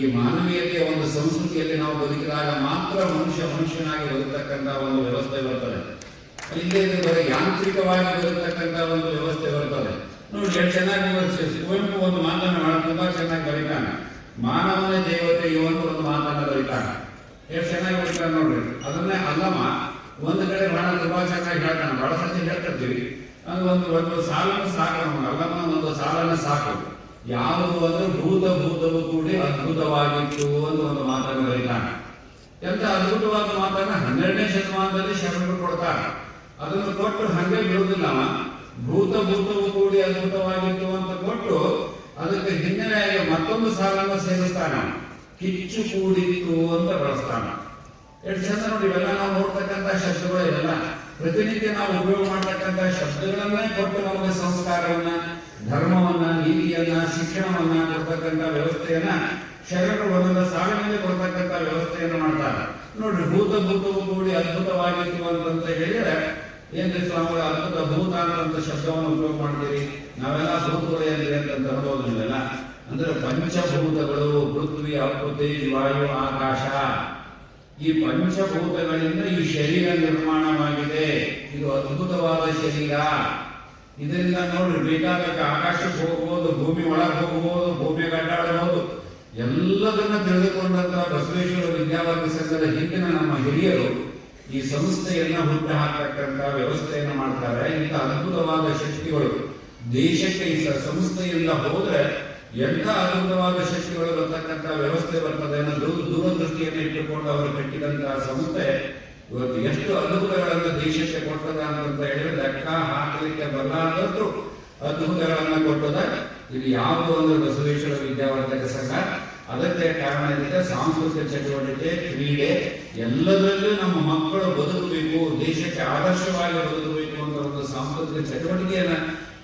ಈ ಮಾನವೀಯತೆಯ ಒಂದು ಸಂಸ್ಕೃತಿಯಲ್ಲಿ ನಾವು ಬದುಕಿದಾಗ ಮಾತ್ರ ಮನುಷ್ಯ ಮನುಷ್ಯನಾಗಿ ಬದುಕತಕ್ಕಂತ ಒಂದು ವ್ಯವಸ್ಥೆ ಬರ್ತದೆ. ಇಲ್ಲದೇ ಯಾಂತ್ರಿಕವಾಗಿ ಬದುಕತಕ್ಕಂತ ಒಂದು ವ್ಯವಸ್ಥೆ ಬರ್ತದೆ. ನೋಡಿ ಚೆನ್ನಾಗಿ ಒಂದು ಮಾತನ್ನು ಬಹಳ ತುಂಬಾ ಚೆನ್ನಾಗಿ ಬರೀತಾನೆ. ಮಾನವನ ದೇವತೆ ಇವನು ಒಂದು ಮಾತನ್ನ ಬರೀತಾನೆ. ಎಷ್ಟು ಚೆನ್ನಾಗಿ ಬರೀತಾನೆ ನೋಡ್ರಿ. ಅದನ್ನೇ ಅಲ್ಲಮ್ಮ, ಒಂದು ಕಡೆ ಬಹಳ ತುಂಬಾ ಚೆನ್ನಾಗಿ ಹೇಳ್ತಾನೆ. ಬಹಳ ಸತಿ ಹೇಳ್ತಿರ್ತೀವಿ. ಅದು ಒಂದು ಒಂದು ಸಾಲನ್ನು ಸಾಕು ಅಲ್ಲಮ್ಮ, ಒಂದು ಸಾಲನ ಸಾಕು. ಯಾವುದು ಅಂದ್ರೆ ಭೂತ ಭೂತವು ಕೂಡಿ ಅದ್ಭುತವಾಗಿತ್ತು ಅಂತ ಒಂದು ಮಾತನ್ನು ಬರೀತಾನೆ. ಎಂತ ಅದ್ಭುತವಾದ ಮಾತನ್ನ ಹನ್ನೆರಡನೇ ಶತಮಾನದಲ್ಲಿ ಶರಣರು ಕೊಡ್ತಾರೆ. ಅದನ್ನು ಕೊಟ್ಟು ಹಂಗೆ ಬಿಡುವುದಿಲ್ಲ ಭೂತ ಭೂತವು ಕೂಡಿ ಅದ್ಭುತವಾಗಿತ್ತು ಅಂತ ಕೊಟ್ಟು ಅದಕ್ಕೆ ಹಿನ್ನೆಲೆಯಾಗಿ ಮತ್ತೊಂದು ಸಾಲನ್ನು ಸೇರಿಸ್ತಾನ. ಕಿಚ್ಚು ಕೂಡಿತ್ತು ಅಂತ ಬಳಸ್ತಾನ. ಎಷ್ಟು ಚಂದ ನೋಡಿ, ಇವೆಲ್ಲ ನಾವು ನೋಡ್ತಕ್ಕಂಥ ಶಬ್ದಗಳು ಇವೆಲ್ಲ ಪ್ರತಿನಿತ್ಯ ನಾವು ಉಪಯೋಗ ಮಾಡ್ತಕ್ಕಂಥ ಶಬ್ದಗಳನ್ನೇ ಕೊಟ್ಟು ನಮಗೆ ಸಂಸ್ಕಾರವನ್ನ, ಧರ್ಮವನ್ನ, ನೀತಿಯನ್ನ, ಶಿಕ್ಷಣವನ್ನ ಕೊಡ್ತಕ್ಕಂಥ ವ್ಯವಸ್ಥೆಯನ್ನ ಶರಣರು ಒಂದೊಂದು ಸಾಲಿನಲ್ಲಿ ಕೊಡ್ತಕ್ಕಂಥ ವ್ಯವಸ್ಥೆಯನ್ನು ಮಾಡ್ತಾರೆ. ನೋಡ್ರಿ, ಭೂತ ಭೂತವು ಕೂಡಿ ಅದ್ಭುತವಾಗಿತ್ತು ಅಂತಂತ ಹೇಳಿದ್ರೆ, ಏನ್ರಿ ಸ್ವಾಮಿ ಅದ್ಭುತ ಭೂತ ಅಂತ ಶಬ್ದವನ್ನು ಉಪಯೋಗ ಮಾಡ್ತೀರಿ? ನಾವೆಲ್ಲ ಏನ್ರಿ ಅಂತ ಅನ್ಬೋದಿಲ್ಲ ಅಂದ್ರೆ ಪಂಚಭೂತಗಳು, ಪೃಥ್ವಿ ತೇಜ್ ವಾಯು, ಆಕಾಶ. ಈ ಪಂಚಭೂತಗಳಿಂದ ಈ ಶರೀರ ನಿರ್ಮಾಣವಾಗಿದೆ. ಇದು ಅದ್ಭುತವಾದ ಶರೀರ. ಇದರಿಂದ ನೋಡ್ರಿ ಬೇಕಾದಾಗ ಆಕಾಶಕ್ಕೆ ಹೋಗ್ಬೋದು, ಭೂಮಿ ಒಳಗೆ ಹೋಗ್ಬೋದು ಭೂಮಿ ಕಟ್ಟಾಡಬಹುದು. ಎಲ್ಲದನ್ನ ತಿಳಿದುಕೊಂಡಂತ ಬಸವೇಶ್ವರ ವಿದ್ಯಾವರ್ಗ ಸಂಘದ ಹಿಂದಿನ ನಮ್ಮ ಹಿರಿಯರು ಈ ಸಂಸ್ಥೆಯನ್ನ ಹುಟ್ಟು ಹಾಕತಕ್ಕಂತ ವ್ಯವಸ್ಥೆಯನ್ನು ಮಾಡ್ತಾರೆ. ಇಂಥ ಅದ್ಭುತವಾದ ಶಕ್ತಿಗಳು. ದೇಶಕ್ಕೆ ಈ ಸಂಸ್ಥೆಯಿಂದ ಹೋದ್ರೆ ಎಂಥ ಅದ್ಭುತವಾದ ಶಕ್ತಿಗಳು ಬರ್ತಕ್ಕಂಥ ವ್ಯವಸ್ಥೆ ಬರ್ತದೆ ಅನ್ನೋ ದೂರ ದೂರದೃಷ್ಟಿಯನ್ನು ಇಟ್ಟುಕೊಂಡು ಅವರು ಕಟ್ಟಿದಂತಹ ಸಂಸ್ಥೆ ಇವತ್ತು ಎಷ್ಟು ಅದ್ಭುತಗಳನ್ನು ದೇಶಕ್ಕೆ ಕೊಟ್ಟದ ಅಂತ ಹೇಳಿದ್ರೆ ಲೆಕ್ಕ ಹಾಕಲಿಕ್ಕೆ ಬರಲಾರದಷ್ಟು ಅದ್ಭುತಗಳನ್ನು ಕೊಟ್ಟದ ಇದು ಯಾವುದೋ ಒಂದು ಬಸವೇಶ್ವರ ವಿದ್ಯಾವರ್ಧಕ ಸಂಘ, ಅದಕ್ಕೆ ಕಾರಣ ಇದೆ ಸಾಂಸ್ಕೃತಿಕ ಚಟುವಟಿಕೆ, ಕ್ರೀಡೆ, ಎಲ್ಲದರಲ್ಲೂ ನಮ್ಮ ಮಕ್ಕಳು ಬದುಕಬೇಕು, ದೇಶಕ್ಕೆ ಆದರ್ಶವಾಗಿ ಬದುಕಬೇಕು ಅಂತ ಒಂದು ಸಾಂಸ್ಕೃತಿಕ ಚಟುವಟಿಕೆಯನ್ನ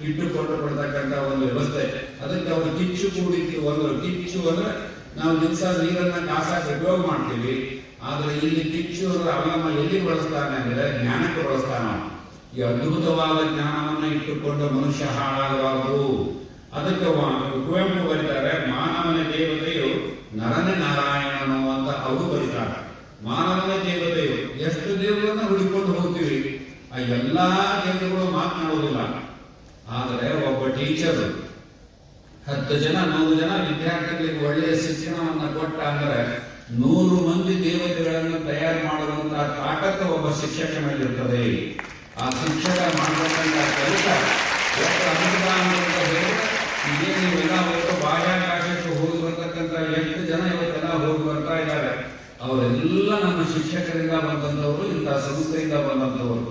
ಇಟ್ಟುಕೊಂಡು ಬರ್ತಕ್ಕಂಥ ಒಂದು ವ್ಯವಸ್ಥೆ. ಅದಕ್ಕೆ ಅವರು ಕಿಚ್ಚು ಕೂಡಿತ್ತು ಒಂದು ಕಿಚ್ಚು ಅಂದ್ರೆ ನಾವು ದಿವಸ ನೀರನ್ನ ಕಾಸಾಗಿ ಉಪಯೋಗ ಮಾಡ್ತೀವಿ. ಆದ್ರೆ ಇಲ್ಲಿ ಕಿಚ್ಚು ಅವಲಮ್ಮ ಎಲ್ಲಿ ಬಳಸ್ತಾನೆ ಅಂದ್ರೆ ಜ್ಞಾನಕ್ಕೆ ಬಳಸ್ತಾನ ಈ ಅದ್ಭುತವಾದ ಜ್ಞಾನವನ್ನ ಇಟ್ಟುಕೊಂಡು ಮನುಷ್ಯ ಹಾಳಾಗಬಾರದು. ಅದಕ್ಕೆ ಕುವೆಂಪು ಬರೀತಾರೆ, ಮಾನವನ ದೇವತೆಯು ನರನ ನಾರಾಯಣನು ಅಂತ ಅವರು ಬರೀತಾರೆ. ಮಾನವನ ದೇವತೆಯು ಎಷ್ಟು ದೇವರನ್ನ ಹುಡುಕೊಂಡು ಹೋಗ್ತೀವಿ? ಆ ಎಲ್ಲಾ ದೇವರುಗಳು ಮಾತನಾಡುವುದಿಲ್ಲ ಆದರೆ ಒಬ್ಬ ಟೀಚರ್ ಹತ್ತು ಜನ, ನೂರು ಜನ ವಿದ್ಯಾರ್ಥಿಗಳಿಗೆ ಒಳ್ಳೆಯ ಶಿಕ್ಷಣವನ್ನು ಕೊಟ್ಟ ಅಂದರೆ ನೂರು ಮಂದಿ ದೇವತೆಗಳನ್ನು ತಯಾರು ಮಾಡುವಂತಹ ತಾಕತ್ತು ಒಬ್ಬ ಶಿಕ್ಷಕನಲ್ಲಿರ್ತದೆ ಆ ಶಿಕ್ಷಕ ಮಾಡತಕ್ಕಂಥ ಕೆಲಸ ಇವೆಲ್ಲ ಇವತ್ತು ಬಾಹ್ಯಾಕಾಶಕ್ಕೆ ಹೋಗಿ ಬರ್ತಕ್ಕಂಥ ಎಷ್ಟು ಜನ ಇವತ್ತೆಲ್ಲ ಹೋಗಿ ಬರ್ತಾ ಇದ್ದಾರೆ. ಅವರೆಲ್ಲ ನಮ್ಮ ಶಿಕ್ಷಕರಿಂದ ಬಂದಂತವರು ಇಂಥ ಸಂಸ್ಥೆಯಿಂದ ಬಂದಂತವರು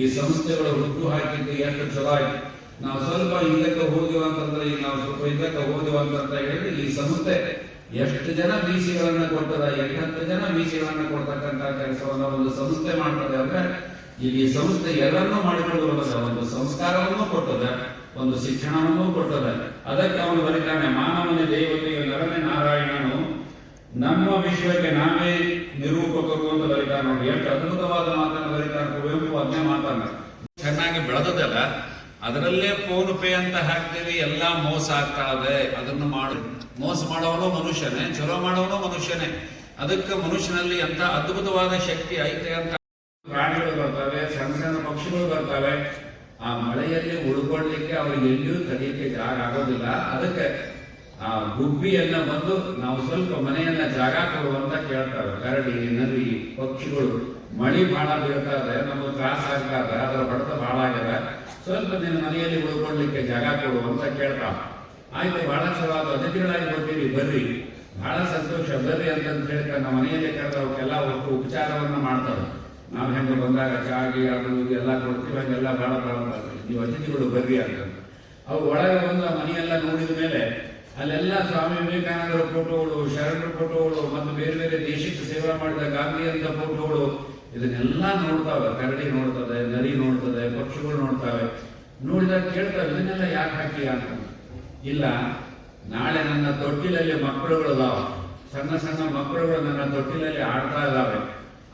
ಈ ಸಂಸ್ಥೆಗಳು ಹುಟ್ಟು ಹಾಕಿದ್ದು ಎಷ್ಟು ಚಲೋ ಆಯ್ತು. ನಾವು ಸ್ವಲ್ಪ ಹಿಂದಕ್ಕೆ ಹೋದೆವು ಅಂತಂದ್ರೆ ಈಗ ನಾವು ಸ್ವಲ್ಪ ಹಿಂದಕ್ಕೆ ಹೋದೆವು ಅಂತ ಹೇಳಿದ್ರೆ ಈ ಸಂಸ್ಥೆ ಎಷ್ಟು ಜನ ಬೀಸಿಗಳನ್ನ ಕೊಡ್ತದ? ಎಂಟತ್ತು ಜನ ಬೀಸಿಗಳನ್ನ ಕೊಡ್ತಕ್ಕಂತ ಕೆಲಸವನ್ನ ಒಂದು ಸಂಸ್ಥೆ ಮಾಡ್ತದೆ ಅಂದ್ರೆ ಇಲ್ಲಿ ಸಂಸ್ಥೆ ಎಲ್ಲರನ್ನೂ ಬರ್ತದೆ ಒಂದು ಸಂಸ್ಕಾರವನ್ನು ಕೊಟ್ಟದ ಒಂದು ಶಿಕ್ಷಣವನ್ನು ಕೊಟ್ಟದ ಅದಕ್ಕೆ ಅವನು ಬರೀತಾನೆ, ಮಾನವನ ದೇವತೆಯ ನರನೇ ನಾರಾಯಣನು ನಮ್ಮ ವಿಶ್ವಕ್ಕೆ ನಾವೇ ನಿರೂಪಕರು ಅಂತ ಬರೀತಾನೆ ನೋಡಿ. ಎಷ್ಟು ಅದ್ಭುತವಾದ ಮಾತನ್ನು ಬರೀತಾನೆ, ಕುವೆಂಪು ಅದನ್ನೇ ಮಾತಾನೆ ಚೆನ್ನಾಗಿ ಬೆಳೆದದಲ್ಲ ಅದರಲ್ಲೇ ಫೋನ್ ಪೇ ಅಂತ ಹಾಕ್ತೀವಿ ಎಲ್ಲ ಮೋಸ ಆಗ್ತಾ ಇದೆ. ಅದನ್ನು ಮಾಡಿ. ಮೋಸ ಮಾಡೋನು ಮನುಷ್ಯನೇ, ಚಲೋ ಮಾಡೋನು ಮನುಷ್ಯನೇ. ಅದಕ್ಕೆ ಮನುಷ್ಯನಲ್ಲಿ ಎಂತ ಅದ್ಭುತವಾದ ಶಕ್ತಿ ಐತೆ ಅಂತ ಪ್ರಾಣಿಗಳು ಬರ್ತವೆ, ಸಣ್ಣ ಸಣ್ಣ ಪಕ್ಷಿಗಳು ಬರ್ತವೆ. ಆ ಮಳೆಯಲ್ಲಿ ಉಳ್ಕೊಳ್ಳಿಕ್ಕೆ ಅವ್ರಿಗೆ ಎಲ್ಲಿಯೂ ತಡೆಯಕ್ಕೆ ಜಾಗ ಆಗೋದಿಲ್ಲ. ಅದಕ್ಕೆ ಆ ಗುಬ್ಬಿಯನ್ನ ಬಂದು ನಾವು ಸ್ವಲ್ಪ ಮನೆಯನ್ನ ಜಾಗ ಕೊಡುವಂತ ಕೇಳ್ತಾರೆ. ಕರಡಿ ನರಿ ಪಕ್ಷಿಗಳು ಮಳಿ ಬಹಳ ಬೀಳ್ತಾ ಇದೆ, ನಮಗೆ ತ್ರಾಸ ಆಗ್ತಾ ಅದರ ಬಡತ ಆಗ್ಯದ ಸ್ವಲ್ಪ ದಿನ ಮನೆಯಲ್ಲಿ ಉಳ್ಕೊಳ್ಳಿಕ್ಕೆ ಜಾಗ ಕೊಡು ಅಂತ ಕೇಳ್ತಾ. ಆಯ್ತು, ಬಹಳ ಸಲವಾದ ಅತಿಥಿಗಳಾಗಿ ಬರ್ತೀವಿ ಬರ್ರಿ. ಬಹಳ ಸಂತೋಷ, ಬರ್ರಿ ಅಂತ ಹೇಳ್ತಾರೆ ನಮ್ಮ ಮನೆಯಲ್ಲಿ ಕರೆದ ಅವಕ್ಕೆಲ್ಲ ಒಟ್ಟು ಉಪಚಾರವನ್ನು ಮಾಡ್ತಾರೆ. ನಾವು ಹೆಂಗೆ ಬಂದಾಗ ಚಾಗಿ ಅದು ಎಲ್ಲ ಕೊಡ್ತೀವಿ, ಹಂಗೆಲ್ಲ ಬಹಳ ಬಹಳ ನೀವು ಅತಿಥಿಗಳು ಬರ್ರಿ ಅಂತ. ಅವು ಒಳಗೆ ಬಂದು ಆ ಮನೆಯೆಲ್ಲ ನೋಡಿದ ಮೇಲೆ ಅಲ್ಲೆಲ್ಲ ಸ್ವಾಮಿ ವಿವೇಕಾನಂದರ ಫೋಟೋಗಳು ಶರಣರ ಫೋಟೋಗಳು ಮತ್ತು ಬೇರೆ ಬೇರೆ ದೇಶಕ್ಕೆ ಸೇವೆ ಮಾಡಿದ ಗಾಂಧಿಯಂತ ಫೋಟೋಗಳು ಇದನ್ನೆಲ್ಲ ನೋಡ್ತಾವೆ, ಕರಡಿ ನೋಡ್ತದೆ, ನರಿ ನೋಡ್ತದೆ, ಪಕ್ಷಿಗಳು ನೋಡ್ತಾವೆ. ನೋಡಿದಾಗ ಕೇಳ್ತಾವೆ ಇದನ್ನೆಲ್ಲ ಯಾಕೆ ಹಾಕಿ ಅಂತ. ಇಲ್ಲ, ನಾಳೆ ನನ್ನ ತೊಟ್ಟಿಲಲ್ಲಿ ಮಕ್ಕಳುಗಳು ಅದಾವ ಸಣ್ಣ ಸಣ್ಣ ಮಕ್ಕಳುಗಳು ನನ್ನ ತೊಟ್ಟಿಲಲ್ಲಿ ಆಡ್ತಾ ಇದ್ದಾವೆ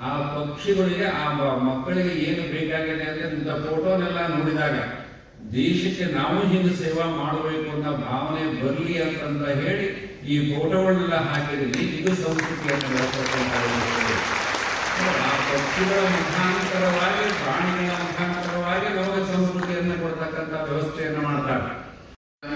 ಆ ಪಕ್ಷಿಗಳಿಗೆ, ಆ ಮಕ್ಕಳಿಗೆ ಏನು ಬೇಕಾಗಿದೆ ಅಂದ್ರೆ ಇಂಥ ಫೋಟೋನೆಲ್ಲ ನೋಡಿದಾಗ, ದೇಶಕ್ಕೆ ನಾವು ಹಿಂದೆ ಸೇವಾ ಮಾಡಬೇಕು ಅನ್ನೋ ಭಾವನೆ ಬರಲಿ ಅಂತಂದ ಹೇಳಿ ಈ ಫೋಟೋಗಳನ್ನೆಲ್ಲ ಹಾಕಿದ್ದೀನಿ. ಇದು ಸಂಸ್ಕೃತಿಯನ್ನು ಕೊಡುಗೆ. ಪಕ್ಷಿಗಳ ಮುಖಾಂತರವಾಗಿ, ಪ್ರಾಣಿಗಳ ಮುಖಾಂತರವಾಗಿ ನಮಗೆ ಸಂಸ್ಕೃತಿಯನ್ನು ಕೊಡ್ತಕ್ಕಂಥ ವ್ಯವಸ್ಥೆಯನ್ನು ಮಾಡ್ತಾರೆ.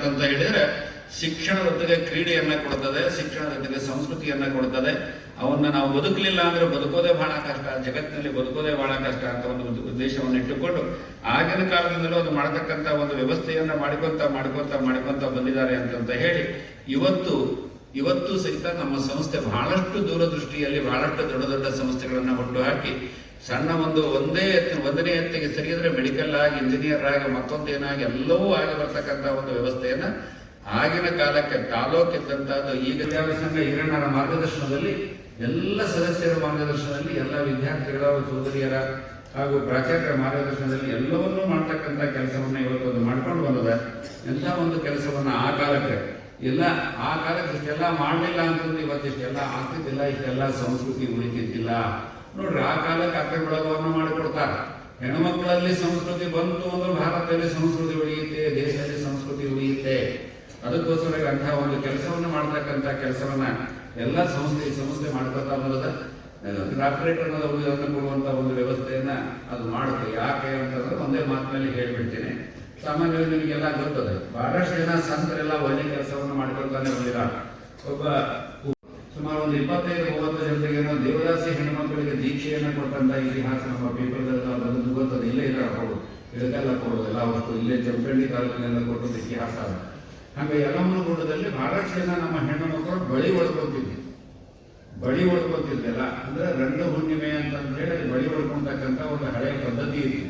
ಅಂತ ಹೇಳಿದ್ರೆ ಶಿಕ್ಷಣ ಜೊತೆಗೆ ಕ್ರೀಡೆಯನ್ನ ಕೊಡ್ತದೆ ಶಿಕ್ಷಣದ ಜೊತೆಗೆ ಸಂಸ್ಕೃತಿಯನ್ನ ಕೊಡ್ತದೆ. ಅವನ್ನ ನಾವು ಬದುಕಲಿಲ್ಲ ಅಂದ್ರೆ ಬದುಕೋದೇ ಬಹಳ ಕಷ್ಟ. ಜಗತ್ತಿನಲ್ಲಿ ಬದುಕೋದೇ ಬಹಳ ಕಷ್ಟ ಅಂತ ಒಂದು ಉದ್ದ- ಉದ್ದೇಶವನ್ನು ಇಟ್ಟುಕೊಂಡು ಆಗಿನ ಕಾಲದಿಂದಲೂ ಅದು ಮಾಡತಕ್ಕಂತ ಒಂದು ವ್ಯವಸ್ಥೆಯನ್ನ ಮಾಡಿಕೊಂತ ಮಾಡಿಕೊಂತ ಮಾಡಿಕೊಂತ ಬಂದಿದ್ದಾರೆ ಅಂತಂತ ಹೇಳಿ ಇವತ್ತು ಇವತ್ತು ಸಹಿತ ನಮ್ಮ ಸಂಸ್ಥೆ ಬಹಳಷ್ಟು ದೂರದೃಷ್ಟಿಯಲ್ಲಿ ಬಹಳಷ್ಟು ದೊಡ್ಡ ದೊಡ್ಡ ಸಂಸ್ಥೆಗಳನ್ನು ಹುಟ್ಟು ಹಾಕಿ ಸಣ್ಣ ಒಂದು ಒಂದೇ ಒಂದನೇ ಎತ್ತಿಗೆ ಸರಿಯಿದ್ರೆ ಮೆಡಿಕಲ್ ಆಗಿ ಇಂಜಿನಿಯರ್ ಆಗಿ ಮತ್ತೊಂದೇನಾಗಿ ಎಲ್ಲವೂ ಆಗಿ ಬರ್ತಕ್ಕಂಥ ಒಂದು ವ್ಯವಸ್ಥೆಯನ್ನ ಆಗಿನ ಕಾಲಕ್ಕೆ ತಾಲೂಕಿದ್ದಂತಹದ್ದು ಈಗ ಸಂಘ ಹಿರಣ್ಣರ ಮಾರ್ಗದರ್ಶನದಲ್ಲಿ ಎಲ್ಲ ಸದಸ್ಯರ ಮಾರ್ಗದರ್ಶನದಲ್ಲಿ ಎಲ್ಲ ವಿದ್ಯಾರ್ಥಿಗಳ ಸೋದರಿಯರ ಹಾಗೂ ಪ್ರಾಚಾರ್ಯರ ಮಾರ್ಗದರ್ಶನದಲ್ಲಿ ಎಲ್ಲವನ್ನೂ ಮಾಡ್ತಕ್ಕಂಥ ಕೆಲಸವನ್ನು ಇವತ್ತು ಮಾಡ್ಕೊಂಡು ಬಂದದ. ಎಂಥ ಒಂದು ಕೆಲಸವನ್ನು ಆ ಕಾಲಕ್ಕೆ ಇಲ್ಲ, ಆ ಕಾಲಕ್ಕೆ ಇಷ್ಟೆಲ್ಲ ಮಾಡಲಿಲ್ಲ ಅಂತಂದ್ರೆ ಇವತ್ತಿಷ್ಟೆಲ್ಲ ಆಗ್ತಿದ್ದಿಲ್ಲ, ಇಷ್ಟೆಲ್ಲ ಸಂಸ್ಕೃತಿ ಉಳಿತಿದ್ದಿಲ್ಲ. ನೋಡ್ರಿ, ಆ ಕಾಲಕ್ಕೆ ಅಕ್ಕ ಬೆಳಗವನ್ನು ಮಾಡಿಕೊಡ್ತಾರೆ. ಹೆಣ್ಮಕ್ಳಲ್ಲಿ ಸಂಸ್ಕೃತಿ ಬಂತು ಅಂದ್ರೆ ಭಾರತದಲ್ಲಿ ಸಂಸ್ಕೃತಿ ಉಳಿಯುತ್ತೆ, ದೇಶದಲ್ಲಿ ಸಂಸ್ಕೃತಿ ಉಳಿಯುತ್ತೆ. ಅದಕ್ಕೋಸ್ಕರ ಅಂತಹ ಒಂದು ಕೆಲಸವನ್ನು ಮಾಡ್ತಕ್ಕಂಥ ಕೆಲಸವನ್ನ ಎಲ್ಲ ಸಂಸ್ಥೆ ಸಂಸ್ಥೆ ಮಾಡ್ಕೊತಾ ಬಂದದ. ಡಾಕ್ಟರೇಟ್ ಅನ್ನೋದು ಕೊಡುವಂತ ಒಂದು ವ್ಯವಸ್ಥೆಯನ್ನ ಅದು ಮಾಡುತ್ತೆ. ಯಾಕೆ ಅಂತಂದ್ರೆ ಒಂದೇ ಮಾತಿನಲ್ಲಿ ಹೇಳ್ಬಿಡ್ತೀನಿ. ಸಾಮಾನ್ಯವಾಗಿ ನಿಮಗೆಲ್ಲ ಗೊತ್ತದೆ. ಬಹಳಷ್ಟು ಜನ ಸಂತರೆಲ್ಲ ಒಳ್ಳೆ ಕೆಲಸವನ್ನು ಮಾಡ್ಕೊಳ್ತಾನೆ ಬಂದಿದ್ದಾರೆ ಒಬ್ಬ ಸುಮಾರು ಒಂದು ಇಪ್ಪತ್ತೈದು, ಮೂವತ್ತು ಜನರಿಗೆ ದೇವದಾಸಿ ಹೆಣ್ಮಕ್ಕಳಿಗೆ ದೀಕ್ಷೆಯನ್ನು ಕೊಟ್ಟಂತ ಇತಿಹಾಸ ನಮ್ಮ ಪೇಪರ್ಗಳೆಲ್ಲ ಬಂದು ಗೊತ್ತದೆ. ಇಲ್ಲೇ ಇಲ್ಲ ಕೊಡೋದು ಇದಕ್ಕೆಲ್ಲ ಕೊಡೋದು, ಎಲ್ಲ ವಸ್ತು ಇಲ್ಲೇ ಚಂಪಳ್ಳಿ ಕಾಲದಲ್ಲೆಲ್ಲ ಕೊಟ್ಟದ್ದು ಇತಿಹಾಸ. ಹಂಗೆ ಯಲಮ್ಮನ ಗುಡ್ಡದಲ್ಲಿ ಬಹಳಷ್ಟು ಜನ ನಮ್ಮ ಹೆಣ್ಣು ಮಕ್ಕಳು ಬಳಿ ಒಳ್ಕೊತಿದ್ವಿ ಬಳಿ ಹೊಡ್ಕೊಂತಿದ್ದೆಲ್ಲ ಅಂದ್ರೆ ರಂಗ ಹುಣ್ಣಿಮೆ ಅಂತ ಹೇಳಿ ಅದು ಬಳಿ ಹೊಡ್ಕೊಂತಕ್ಕಂಥ ಒಂದು ಹಳೆಯ ಪದ್ಧತಿ ಇದೆ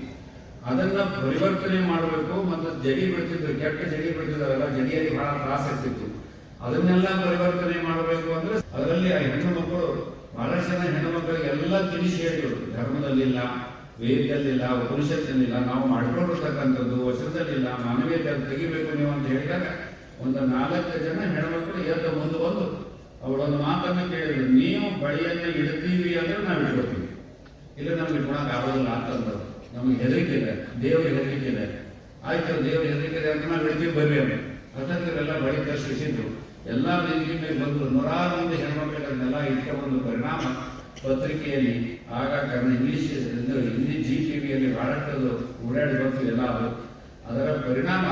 ಅದನ್ನ ಪರಿವರ್ತನೆ ಮಾಡಬೇಕು ಮತ್ತು ಜಡಿ ಬಿಡ್ತಿದ್ರು ಕೆಟ್ಟ ಜಡಿ ಬಿಡ್ತಿದಾರಲ್ಲ ಜಡಿಯಲ್ಲಿ ಬಹಳ ತ್ರಾಸ ಆಗ್ತಿತ್ತು ಅದನ್ನೆಲ್ಲ ಪರಿವರ್ತನೆ ಮಾಡಬೇಕು ಅಂದ್ರೆ ಅದರಲ್ಲಿ ಆ ಹೆಣ್ಣು ಮಕ್ಕಳು ಬಹಳಷ್ಟು ಜನ ಹೆಣ್ಣು ಮಕ್ಕಳಿಗೆ ಎಲ್ಲ ತಿಳಿಸಿ ಹೇಳಿದ್ರು. ಧರ್ಮದಲ್ಲಿಲ್ಲ, ವೇದದಲ್ಲಿಲ್ಲ, ಉಪನಿಷತ್ತಿನಲ್ಲಿಲ್ಲ, ನಾವು ಮಾಡ್ಕೊಂಡಿರ್ತಕ್ಕಂಥದ್ದು ವಚನದಲ್ಲಿಲ್ಲ, ಮಾನವೀಯತೆ ತೆಗಿಬೇಕು ನೀವು ಅಂತ ಹೇಳಿದಾಗ ಒಂದು ನಾಲ್ಕು ಜನ ಹೆಣ್ಮಕ್ಳು ಎದ್ದು ಮುಂದೆ ಬಂದು ಅವಳೊಂದು ಮಾತನ್ನು ಕೇಳಿದ್ರು, ನೀವು ಬಳಿಯನ್ನು ಇಡ್ತೀವಿ ಅಂದ್ರೆ ನಾವು ಇಟ್ಕೊಳ್ತೀವಿ ಇಲ್ಲ, ನಮ್ಗೆ ಇಟ್ಕೊಳಕ್ ಆಗೋದಿಲ್ಲ ಅಂತಂದ್ರು. ನಮ್ಗೆ ಹೆದರಿಕೆ ಇದೆ. ದೇವರಿಗೆ ಹೆದರಿಕೆ ಇದೆ. ಆಯ್ತು, ದೇವ್ರ ಹೆದರಿಕೆ ಇದೆ ಅಂತ ನಾವು ಬರ್ರಿ ಅಂತ ಅಷ್ಟೊತ್ತಿಗೆಲ್ಲ ಬಳಿ ದರ್ಶಿಸಿದ್ರು ಎಲ್ಲ ಮೇಲೆ ಬಂದು ನೂರಾರು ಮಂದಿ ಹೆಣ್ಮಕ್ಳನ್ನೆಲ್ಲ ಇಟ್ಟ ಒಂದು ಪರಿಣಾಮ ಪತ್ರಿಕೆಯಲ್ಲಿ ಆಗ ಕಾರಣ ಇಂಗ್ಲಿಷ್ ಹಿಂದಿ ಜಿ ಟಿವಿಯಲ್ಲಿ ಬಹಳಷ್ಟು ಓಡಾಡಿ ಬಂತು ಎಲ್ಲ ಅದು ಅದರ ಪರಿಣಾಮ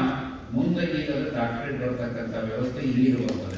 ಮುಂದೆ ಈಗ ಡಾಕ್ಟರೇಟ್ ಬರ್ತಕ್ಕಂಥ ವ್ಯವಸ್ಥೆ ಇಲ್ಲಿರುವಂಥದ್ದು